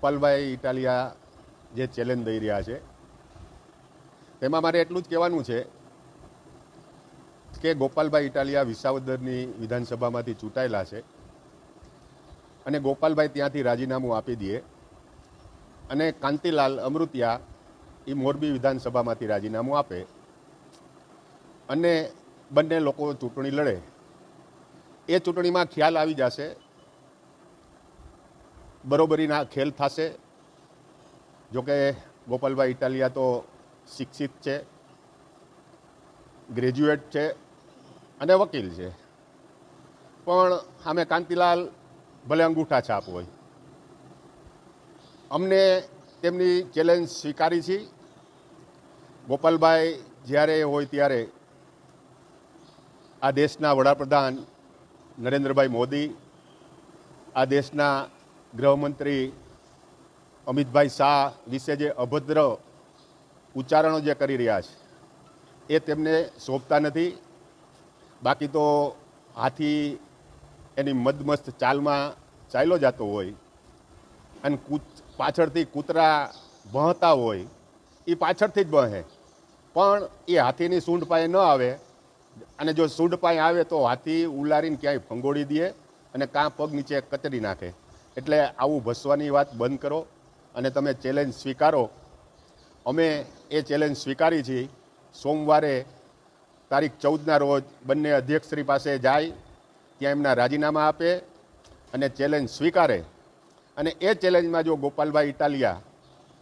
ગોપાલભાઈ ઇટાલિયા જે ચેલેન્જ દઈ રહ્યા છે, તેમાં મારે એટલું જ કહેવાનું છે કે ગોપાલભાઈ ઇટાલિયા વિસાવદરની વિધાનસભામાંથી ચૂંટાયેલા છે અને ગોપાલભાઈ ત્યાંથી રાજીનામું આપી દે અને કાંતિલાલ અમૃતિયા એ મોરબી વિધાનસભામાંથી રાજીનામું આપે અને બંને લોકો ચૂંટણી લડે. એ ચૂંટણીમાં ખ્યાલ આવી જશે બરોબરીના ખેલ થશે. જોકે ગોપાલભાઈ ઇટાલિયા તો શિક્ષિત છે, ગ્રેજ્યુએટ છે અને વકીલ છે. પણ સામે કાંતિલાલ ભલે અંગૂઠા છાપ હોય. અમને તેમની ચેલેન્જ સ્વીકારી છે. ગોપાલભાઈ જ્યારે હોય ત્યારે આ દેશના વડાપ્રધાન નરેન્દ્રભાઈ મોદી, આ દેશના ગૃહમંત્રી અમિતભાઈ શાહ વિશે જે અભદ્ર ઉચ્ચારણો જે કરી રહ્યા છે, એ તેમને શોભતા નથી. બાકી તો હાથી એની મદમસ્ત ચાલમાં ચાલ્યો જતો હોય અને કૂચ, પાછળથી કૂતરા ભહતા હોય એ પાછળથી જ બહે પણ એ હાથીની સૂંઢ પાસે ન આવે અને જો સૂંઢ પાસે આવે તો હાથી ઉલારીને ક્યાંય ફંગોળી દે અને કાં પગ નીચે કચરી નાખે. એટલે આવું ભસવાની વાત બંધ કરો અને તમે ચેલેન્જ સ્વીકારો. અમે એ ચેલેન્જ સ્વીકારી છીએ. સોમવારે તારીખ ચૌદના રોજ બંને અધ્યક્ષશ્રી પાસે જાય, ત્યાં એમના રાજીનામા આપે અને ચેલેન્જ સ્વીકારે. અને એ ચેલેન્જમાં જો ગોપાલભાઈ ઇટાલિયા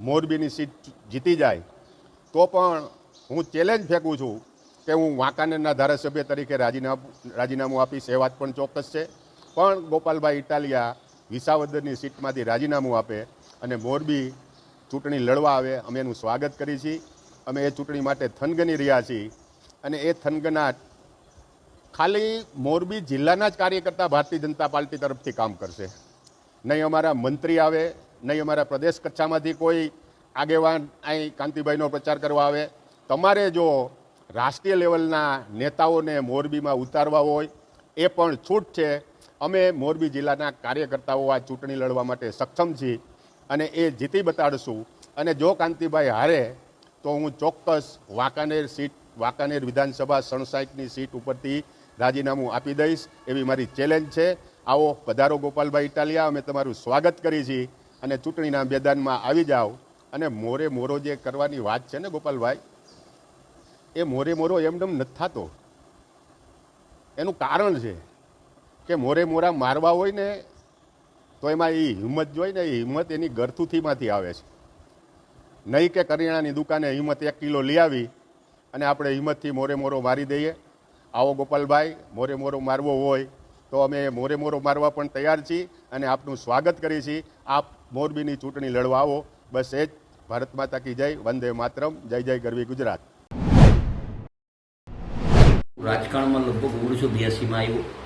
મોરબીની સીટ જીતી જાય, તો પણ હું ચેલેન્જ ફેંકું છું કે હું વાંકાનેરના ધારાસભ્ય તરીકે રાજીનામું રાજીનામું આપીશ એ વાત પણ ચોક્કસ છે. પણ ગોપાલભાઈ ઇટાલિયા વિસાવદરની સીટમાંથી રાજીનામું આપે અને મોરબી ચૂંટણી લડવા આવે, અમે એનું સ્વાગત કરીએ છીએ. અમે એ ચૂંટણી માટે થનગની રહ્યા છીએ અને એ થનગનાટ ખાલી મોરબી જિલ્લાના જ કાર્યકર્તા ભારતીય જનતા પાર્ટી તરફથી કામ કરશે. નહીં અમારા મંત્રી આવે, નહીં અમારા પ્રદેશ કચ્છામાંથી કોઈ આગેવાન અહીં કાંતિભાઈનો પ્રચાર કરવા આવે. તમારે જો રાષ્ટ્રીય લેવલના નેતાઓને મોરબીમાં ઉતારવા હોય, એ પણ છૂટ છે. અમે મોરબી જિલ્લાના કાર્યકર્તાઓ આ ચૂંટણી લડવા માટે સક્ષમ છીએ અને એ જીતી બતાડશું. અને જો કાંતિભાઈ હારે, તો હું ચોક્કસ વાંકાનેર સીટ, વાંકાનેર વિધાનસભા સણસાઠની સીટ ઉપરથી રાજીનામું આપી દઈશ એવી મારી ચેલેન્જ છે. આવો પધારો ગોપાલભાઈ ઇટાલિયા, અમે તમારું સ્વાગત કરી છીએ અને ચૂંટણીના મેદાનમાં આવી જાઓ. અને મોરે મોરો જે કરવાની વાત છે ને ગોપાલભાઈ, એ મોરે મોરો એમનેમ નથી થતો. એનું કારણ છે. કે મોરે મોરા મારવા હોય ને, તો એમાં એ હિંમત જોઈ ને એ હિંમત એની ગરથુથીમાંથી આવે છે. નહીં કે કરિયાણાની દુકાને હિંમત એક કિલો લઈ આવી અને આપણે હિંમતથી મોરે મોરો મારી દઈએ. આવો ગોપાલભાઈ, મોરે મોરો મારવો હોય, તો અમે મોરે મોરો મારવા પણ તૈયાર છીએ અને આપનું સ્વાગત કરીએ છીએ. આપ મોરબીની ચૂંટણી લડવા આવો. બસ એ જ. ભારત માતા કી જય. વંદે માતરમ. જય જય ગરવી ગુજરાત. રાજકારણમાં લગભગ ઓગણીસો બ્યાસીમાં આવ્યો.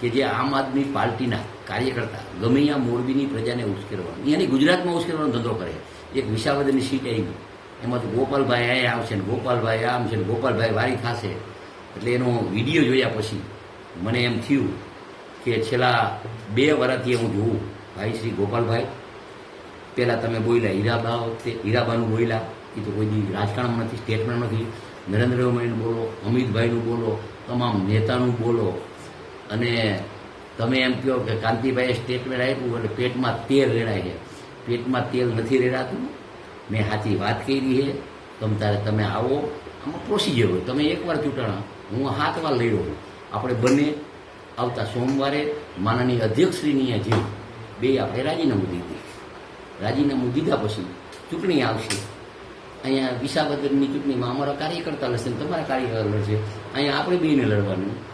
કે જે આમ આદમી પાર્ટીના કાર્યકર્તા ગમે આ મોરબીની પ્રજાને ઉશ્કેરવાનો અહીંયાની ગુજરાતમાં ઉશ્કેરવાનો ધંધો કરે. એક વિસાવદરની સીટ આવી એમાં તો ગોપાલભાઈ આ આવશે ને ગોપાલભાઈ આમ છે ને ગોપાલભાઈ વારી થશે. એટલે એનો વીડિયો જોયા પછી મને એમ થયું કે છેલ્લા બે વર્ષથી હું જોઉં. ભાઈ શ્રી ગોપાલભાઈ પહેલાં તમે બોલ્યા હીરાબા વખતે, હીરાબાનું બોલ્યા. એ તો કોઈ રાજકારણમાં નથી સ્ટેટમાં નથી. નરેન્દ્રભાઈનું બોલો, અમિતભાઈનું બોલો, તમામ નેતાનું બોલો. અને તમે એમ કહો કે કાંતિભાઈએ સ્ટેટમેન્ટ આપ્યું એટલે પેટમાં તેલ રેડાય છે. પેટમાં તેલ નથી રેડાતું. મેં સાચી વાત કરી છે. તમ તારે તમે આવો. આમાં પ્રોસિજર હોય. તમે એકવાર ચૂંટણા. હું હાથ વાર લઈ રહ્યો આપણે બંને આવતા સોમવારે માનનીય અધ્યક્ષશ્રીની જે બે આપણે રાજીનામું દીધી. રાજીનામું દીધા પછી ચૂંટણી આવશે. અહીંયા વિસાવદરની ચૂંટણીમાં અમારા કાર્યકર્તા લડશે તમારા કાર્યકર્તા લડશે. અહીંયા આપણે બેને લડવાનું.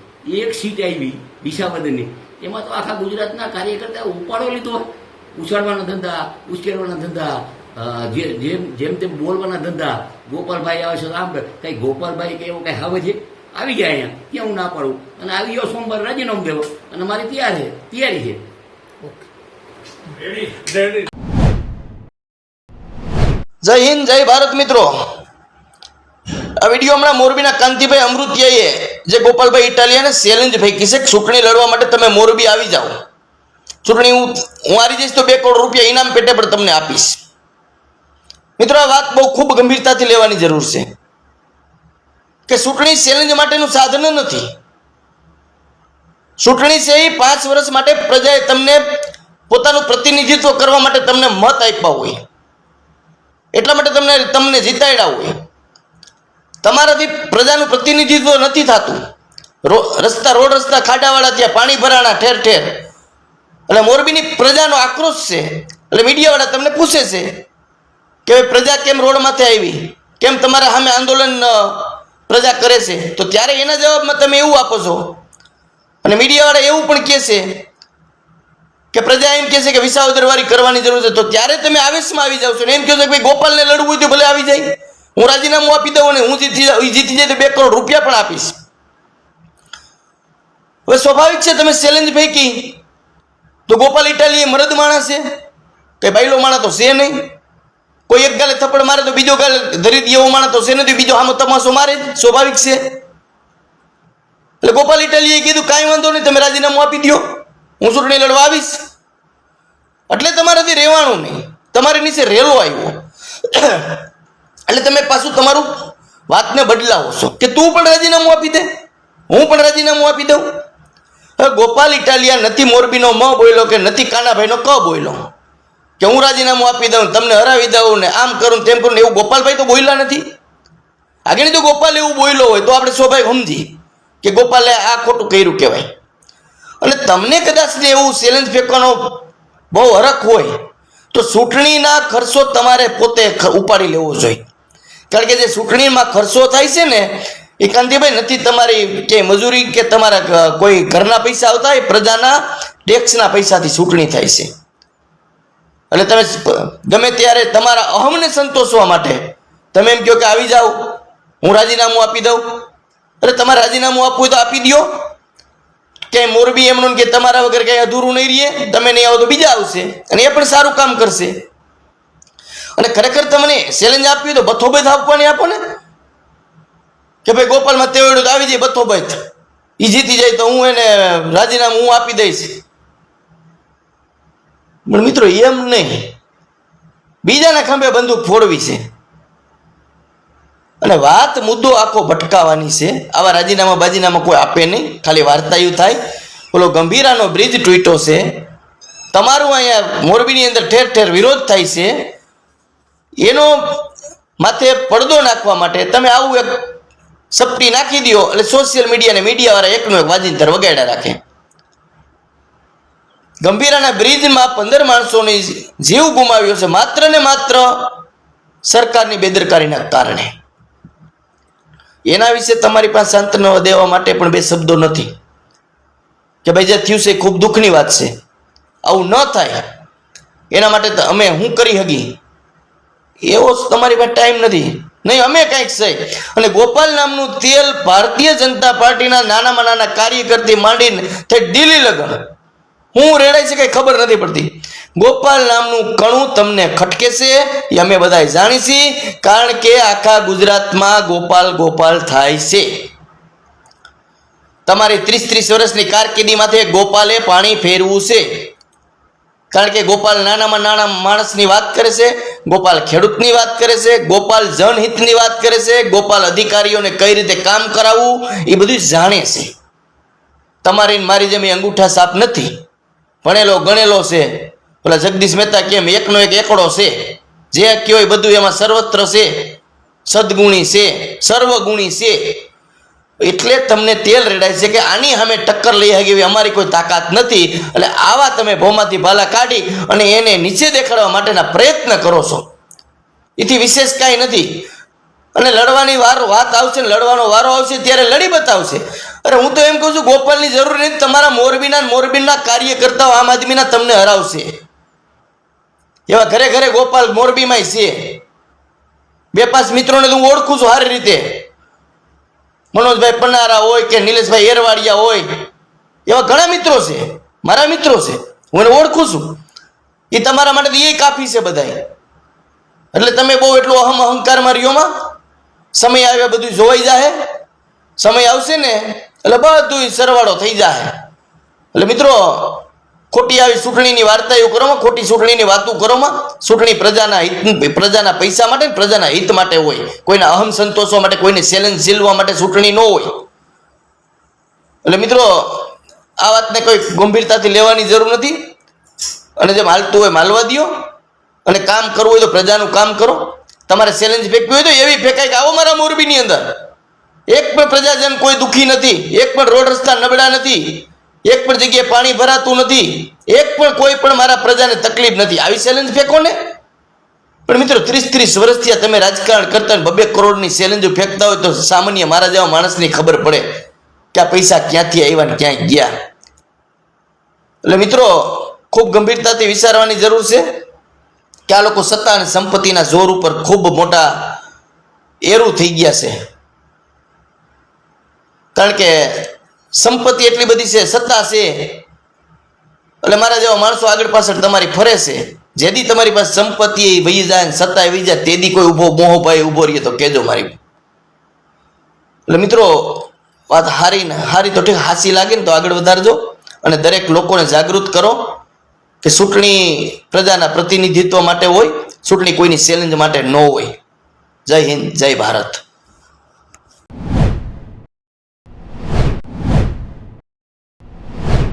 એક સીટ આવી વિસાવદનની એમાં તો આખા ગુજરાતના કાર્યકર્તા ઉપાડો લીધો ઉછાળવાના ધંધા ઉશ્કેરવાના ધંધા જેમ જેમ તેમ બોલવાના ધંધા. ગોપાલભાઈ આવે છે આમ કઈ ગોપાલભાઈ કે એવું કઈ હવે છે? આવી ગયા અહીંયા. ક્યાં હું ના પાડું. અને આવી ગયો સોમવાર રાજીનામું દેવો. અને મારી તૈયાર છે. તૈયારી છે. જય હિન્દ જય ભારત મિત્રો. આ વીડિયો હમણાં મોરબીના કાંતિભાઈ અમૃતિયાએ, જે ગોપાલભાઈ ઇટાલિયાને ચેલેન્જ ફેંકી છે કે ચૂંટણી લડવા માટે તમે મોરબી આવી જાઓ. ચૂંટણી હું હું હારી જઈશ તો બે કરોડ રૂપિયા ઇનામ પેટે પણ તમને આપીશ. મિત્રો, આ વાત બહુ ખૂબ ગંભીરતાથી લેવાની જરૂર છે. કે ચૂંટણી ચેલેન્જ માટેનું સાધન નથી. ચૂંટણી છે એ પાંચ વર્ષ માટે પ્રજાએ તમને પોતાનું પ્રતિનિધિત્વ કરવા માટે તમને મત આપ્યા હોય. એટલા માટે તમને તમને જીતાડ્યા હોય. તમારાથી પ્રજાનું પ્રતિનિધિત્વ નથી થતું. રસ્તા, રોડ રસ્તા, ખાડાવાળા ત્યાં પાણી ભરાણા, ઠેર ઠેર. એટલે મોરબીની પ્રજાનો આક્રોશ છે. એટલે મીડિયાવાળા તમને પૂછે છે કે પ્રજા કેમ રોડમાંથી આવી? કેમ તમારા સામે આંદોલન પ્રજા કરે છે? તો ત્યારે એના જવાબમાં તમે એવું આપો છો. અને મીડિયાવાળા એવું પણ કહે છે કે પ્રજા એમ કહે છે કે વિસાવદરવારી કરવાની જરૂર છે. તો ત્યારે તમે આવેશમાં આવી જાવ છો. ને એમ કહો છો કે ભાઈ ગોપાલને લડવું હોય તો ભલે આવી જાય. હું રાજીનામું આપી દઉં અને હું જીતી જીતી તો બે કરોડ રૂપિયા પણ આપીશ. હવે સ્વાભાવિક છે, તમે ચેલેન્જ ફેંકી. તો ગોપાલ ઇટાલી એ મરદ માણસ છે કે બાયલો માણસ તો છે નહીં. કોઈ એક ગાલે થપ્પડ મારે તો બીજો ગાલે ધરી દે એવો માણસ તો છે નથી, બીજો આમાં તમાશો મારે જ સ્વાભાવિક છે. એટલે ગોપાલ ઇટાલીએ કીધું, કાંઈ વાંધો નહીં, તમે રાજીનામું આપી દો હું ચૂંટણી લડવા આવીશ. એટલે તમારાથી રહેવાનું નહીં. તમારી નીચે રેલો આવ્યો. એટલે તમે પાછું તમારું વાતને બદલાવો. છો કે તું પણ રાજીનામું આપી દે. હું પણ રાજીનામું આપી દઉં. હવે ગોપાલ ઇટાલિયા નથી મોરબીનો મ બોલ્યો કે નથી કાનાભાઈનો ક બોલ્યો કે હું રાજીનામું આપી દઉં તમને હરાવી દઉં ને આમ કરું તેમ કરું એવું ગોપાલભાઈ તો બોલ્યા નથી. આગળ તો ગોપાલ એવું બોલ્યો હોય તો આપણે સ્વાભાવિક સમજી કે ગોપાલે આ ખોટું કર્યું કહેવાય. અને તમને કદાચ એવું ચેલેન્જ ફેંકવાનો બહુ હરખ હોય તો ચૂંટણીના ખર્ચો તમારે પોતે ઉપાડી લેવો જોઈએ. કારણ કે જે ચૂંટણીમાં ખર્ચો થાય છે ને, એ કાંતિભાઈ, નથી તમારી કે મજૂરી કે તમારા કોઈ ઘરના પૈસા આવતા હોય, પ્રજાના ટેક્સના પૈસાથી ચૂંટણી થાય છે. એટલે તમે ગમે ત્યારે તમારા અહમને સંતોષવા માટે તમે એમ કહો કે આવી જાઓ, હું રાજીનામું આપી દઉં. અરે તમારે રાજીનામું આપવું હોય તો આપી દો કે મોરબી એમનું કે તમારા વગર કંઈ અધૂરું નહીં રહીએ. તમે નહીં આવો તો બીજા આવશે. અને એ પણ સારું કામ કરશે. અને ખરેખર તમને ચેલેન્જ આપ્યું તો બથોબત આપવાની આપો ને કે ભાઈ ગોપાલમાં તેવડું આવી જાય બથોબત એ જીતી જાય તો હું એને રાજીનામું હું આપી દઈશ. પણ મિત્રો એમ નહીં. બીજાના ખંભે બંદૂક ફોડવી છે. અને વાત મુદ્દો આખો ભટકાવાની છે. આવા રાજીનામા બાજીનામા કોઈ આપે નહીં. ખાલી વાર્તાયું થાય. ઓલો ગંભીરાનો બ્રિજ ટ્વીટો છે. તમારું અહીંયા મોરબીની અંદર ઠેર ઠેર વિરોધ થાય છે. એનો માથે પડદો નાખવા માટે તમે આવું એક સપટી નાખી દો એટલે સોશિયલ મીડિયા અને મીડિયાવાળા એકનું એક વાજિંતર વગાડ્યા રાખે. ગંભીરાના બ્રિજમાં પંદર માણસોની જીવ ગુમાવ્યો છે માત્ર ને માત્ર સરકારની બેદરકારીના કારણે. એના વિશે તમારી પાસે સાંત્વના દેવા માટે પણ બે શબ્દો નથી. કે ભાઈ જે થયું છે ખૂબ દુઃખની વાત છે. આવું ન થાય. એના માટે અમે હું કરી હગી એવો તમારી પાસે ટાઈમ નથી. નહીં, અમે કંઈક છે. અને ગોપાલ નામનું તેલ ભારતીય જનતા પાર્ટીના નાનામાં નાના કાર્યકરથી માંડીને તે દિલ્હી લગન. હું રેડાય છે કંઈ ખબર નથી પડતી. ગોપાલ નામનું કણું તમને ખટકે છે, એ અમે બધા જાણીશી કારણ કે આખા ગુજરાતમાં ગોપાલ ગોપાલ થાય છે. તમારી ત્રીસ ત્રીસ વર્ષની કારકિર્દીમાંથી ગોપાલે પાણી ફેરવું છે. કારણ કે ગોપાલ નાનામાં નાના માણસની વાત કરે છે, ગોપાલ ખેડૂતની વાત કરે છે, ગોપાલ જનહિતની વાત કરે છે, ગોપાલ અધિકારીઓને કઈ રીતે કામ કરાવવું, એ બધું જાણે છે. તમારી મારી જેમ અંગૂઠા સાપ નથી. ભણેલો, ગણેલો છે. પેલા જગદીશ મહેતા કેમ એકનો એક એકડો છે? જે કયો એ બધું એમાં સર્વત્ર છે? સદગુણી છે, સર્વગુણી છે. એટલે તમને તેલ રેડાય છે કે આની સામે ટક્કર લઈ શકે એવી અમારી કોઈ તાકાત નથી. એટલે આવા તમે ભોમાંથી ભાલા કાઢી અને એને નીચે દેખાડવા માટેના પ્રયત્ન કરો છો. એથી વિશેષ કાંઈ નથી. અને લડવાની વારો વાત આવશે ને લડવાનો વારો આવશે ત્યારે લડી બતાવશે. અરે હું તો એમ કહું છું, ગોપાલની જરૂર નથી, તમારા મોરબીના મોરબીના કાર્યકર્તાઓ આમ આદમીના તમને હરાવશે. એવા ઘરે ઘરે ગોપાલ મોરબીમાંય છે. બે પાંચ મિત્રોને તો હું ઓળખું છું સારી રીતે. મનોજભાઈ પન્નારા હોય કે નિલેશભાઈ એરવાડિયા હોય, એવા ઘણા મિત્રો છે, મારા મિત્રો છે, હું એને ઓળખું છું. એ તમારા માટે એ કાફી છે બધાય. એટલે તમે બહુ એટલું અહમ અહંકારમાં રહ્યોમાં સમય આવ્યા બધું જોવાઈ જાહે. સમય આવશે ને, એટલે બધું સરવાળો થઈ જાય એટલે મિત્રો ખોટી આવી ચૂંટણીની વાર્તાઓ કરોમાં ખોટી ચૂંટણીની વાતો કરોમાં ચૂંટણી પ્રજાના હિત, પ્રજાના પૈસા માટે પ્રજાના હિત માટે હોય. કોઈના અહમ સંતોષવા માટે, કોઈને ચેલેન્જ ઝીલવા માટે ચૂંટણી ન હોય. એટલે મિત્રો, આ વાતને કોઈ ગંભીરતાથી લેવાની જરૂર નથી. અને જેમ હાલતું હોય માલવા દ્યો. અને કામ કરવું હોય તો પ્રજાનું કામ કરો. તમારે ચેલેન્જ ફેંકવી હોય તો એવી ફેંકાય કે આવો મારા મોરબીની અંદર. એક પણ પ્રજાજન કોઈ દુઃખી નથી, એક પણ રોડ રસ્તા નબળા નથી. એક પણ જગ્યાએ પાણી ભરાતું નથી, એક પણ કોઈ પણ મારા પ્રજાને તકલીફ નથી. આવી ચેલેન્જ ફેંકો ને પણ મિત્રો, ત્રીસ ત્રીસ વર્ષથી તમે રાજકારણ કરતા હોય બબે કરોડની ચેલેન્જો ફેંકતા હોય તો સામાન્ય મારા જેવા માણસની ખબર પડે કે આ પૈસા ક્યાંથી આવ્યા ને ક્યાંય ગયા. એટલે મિત્રો, ખૂબ ગંભીરતાથી વિચારવાની જરૂર છે કે આ લોકો સત્તા અને સંપત્તિના જોર ઉપર ખૂબ મોટા એરું થઈ ગયા છે. કારણ કે સંપત્તિ એટલી બધી છે, સત્તા છે. એટલે મારા જેવા માણસો આગળ પાછળ તમારી ફરે છે. જેથી તમારી પાસે સંપત્તિ એ વહી જાય ને સત્તા વહી જાય, તેદી કોઈ ઊભો મોહભાઈ ઊભો રહીએ તો કહેજો મારી. એટલે મિત્રો, વાત હારી ને હારી તો ઠીક, હાસી લાગે ને તો આગળ વધારજો અને દરેક લોકોને જાગૃત કરો કે ચૂંટણી પ્રજાના પ્રતિનિધિત્વ માટે હોય, ચૂંટણી કોઈની ચેલેન્જ માટે ન હોય. જય હિન્દ, જય ભારત.